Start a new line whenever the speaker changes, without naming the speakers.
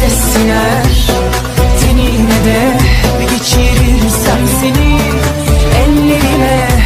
de siner Tenine de bir geçirirsem seni Ellerine